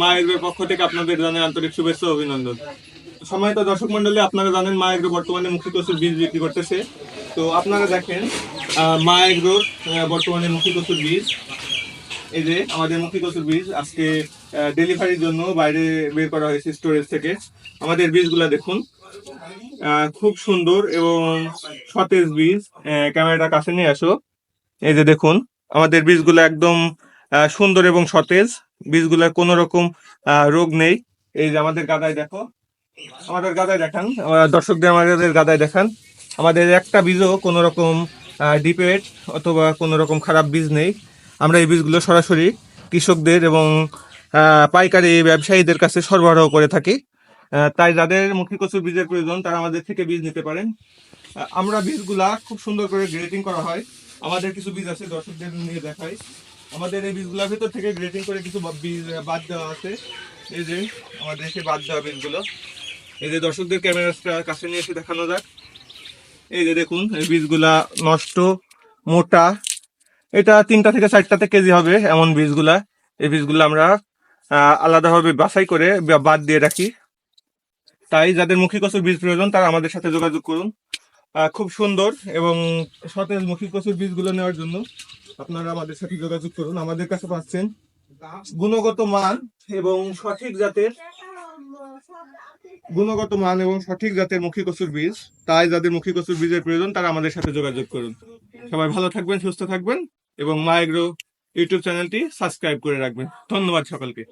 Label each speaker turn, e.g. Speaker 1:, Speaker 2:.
Speaker 1: মা এগ্রোর পক্ষ থেকে আপনাদের আন্তরিক শুভেচ্ছা অভিনন্দন। আপনারা জানেন মা এগ্রো বর্তমানে বীজ বিক্রি করতেছে। তো আপনারা দেখেন মা বর্তমানে বীজ। এই যে আমাদের বীজ আজকে ডেলিভারির জন্য বাইরে বের করা হয়েছে স্টোরেজ থেকে। আমাদের বীজগুলা দেখুন। খুব সুন্দর এবং সতেজ বীজ। ক্যামেরাটা কাছে নিয়ে আসো। এই যে দেখুন, আমাদের বীজগুলো একদম সুন্দর এবং সতেজ। বীজগুলোর কোনো রকম রোগ নেই। এই যে আমাদের গাদায় দেখো, আমাদের গাদায় দেখান দর্শকদের আমাদের গাদায় দেখান। আমাদের একটা বীজও কোনো রকম ডিপেট অথবা কোনো রকম খারাপ বীজ নেই। আমরা এই বীজগুলো সরাসরি কৃষকদের এবং পাইকারি ব্যবসায়ীদের কাছে সরবরাহ করে থাকি। তাই যাদের মুখী কচুর বীজের প্রয়োজন, তারা আমাদের থেকে বীজ নিতে পারেন। আমরা বীজগুলা খুব সুন্দর করে গ্রেডিং করা হয়। আমাদের কিছু বীজ আছে, দর্শকদের নিয়ে দেখাই। আমাদের এই বীজগুলোর ভিতর থেকে গ্রেটিং করে কিছু বীজ বাদ দেওয়া আছে। এই যে, আমাদের এসে বাদ দেওয়া বীজগুলো। এই যে দর্শকদের ক্যামেরাটা কাছে নিয়ে এসে দেখানো যাক। এই যে দেখুন, এই বীজগুলা নষ্ট, মোটা। এটা তিনটা থেকে চারটাতে কেজি হবে এমন বীজগুলা। এই বীজগুলো আমরা আলাদাভাবে বাছাই করে বাদ দিয়ে রাখি। তাই যাদের মুখী কচুর বীজ প্রয়োজন, তারা আমাদের সাথে যোগাযোগ করুন। খুব সুন্দর এবং সতেজ মুখী কচুর বীজগুলো নেওয়ার জন্য। আপনারা আমাদের সাথে যোগাযোগ করুন। আমাদের কাছে পাচ্ছেন গুণগত মান এবং সঠিক জাতের গুণগত মান এবং সঠিক জাতের মুখী কচুর বীজ। তাই যাদের মুখী কচুর বীজের প্রয়োজন, তারা আমাদের সাথে যোগাযোগ করুন। সবাই ভালো থাকবেন, সুস্থ থাকবেন এবং মাইগ্রো ইউটিউব চ্যানেলটি সাবস্ক্রাইব করে রাখবেন। ধন্যবাদ সকলকে।